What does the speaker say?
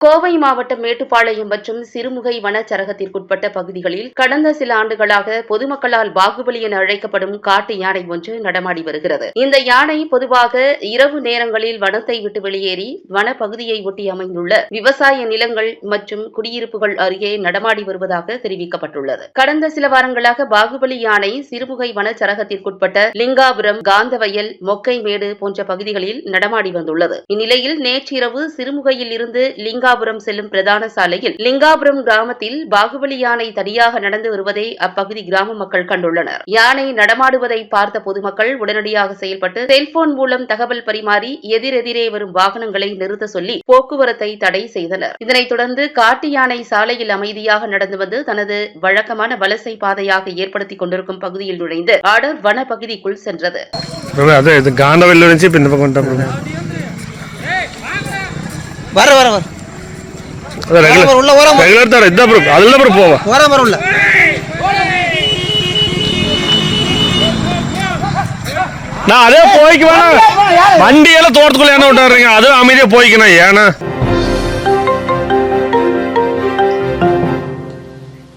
கோவை மாவட்டம் மேட்டுப்பாளையம் மற்றும் சிறுமுகை வனச்சரகத்திற்குட்பட்ட பகுதிகளில் கடந்த சில ஆண்டுகளாக பொதுமக்களால் பாகுபலி என அழைக்கப்படும் காட்டு யானை ஒன்று நடமாடி வருகிறது. இந்த யானை பொதுவாக இரவு நேரங்களில் வனத்தை விட்டு வெளியேறி வனப்பகுதியை ஒட்டி அமைந்துள்ள விவசாய நிலங்கள் மற்றும் குடியிருப்புகள் அருகே நடமாடி வருவதாக தெரிவிக்கப்பட்டுள்ளது. கடந்த சில வாரங்களாக பாகுபலி யானை சிறுமுகை வனச்சரகத்திற்குட்பட்ட லிங்காபுரம் காந்தவயல் மொக்கைமேடு போன்ற பகுதிகளில் நடமாடி வந்துள்ளது. இந்நிலையில் நேற்றிரவு சிறுமுகையில் இருந்து லிங்கா லிங்காபுரம் செல்லும் பிரதான சாலையில் லிங்காபுரம் கிராமத்தில் பாகுபலி யானை தனியாக நடந்து வருவதை அப்பகுதி கிராம மக்கள் கண்டுள்ளனர். யானை நடமாடுவதை பார்த்த பொதுமக்கள் உடனடியாக செயல்பட்டு செல்போன் மூலம் தகவல் பரிமாறி எதிரெதிரே வரும் வாகனங்களை நிறுத்த சொல்லி போக்குவரத்தை தடை செய்தனர். இதனைத் தொடர்ந்து காட்டு யானை சாலையில் அமைதியாக நடந்து வந்து தனது வழக்கமான வலசை பாதையாக ஏற்படுத்திக் கொண்டிருக்கும் பகுதியில் நுழைந்து அடர் வன பகுதிக்குள் சென்றது இப்போ இந்த பக்கம் ரெகுலர் உள்ள ஓரம் ரெகுலர் தான் இதான் பிரபு அதில் தான் பிரபு போவா. வர வர உள்ள. நான் அதே போய்க்கு வேணா வண்டியெல்லாம் தோட்டத்துக்குள்ள என்ன விட்டாருங்க அதுவும் அமைதியாக போய்க்கணும் ஏன்னா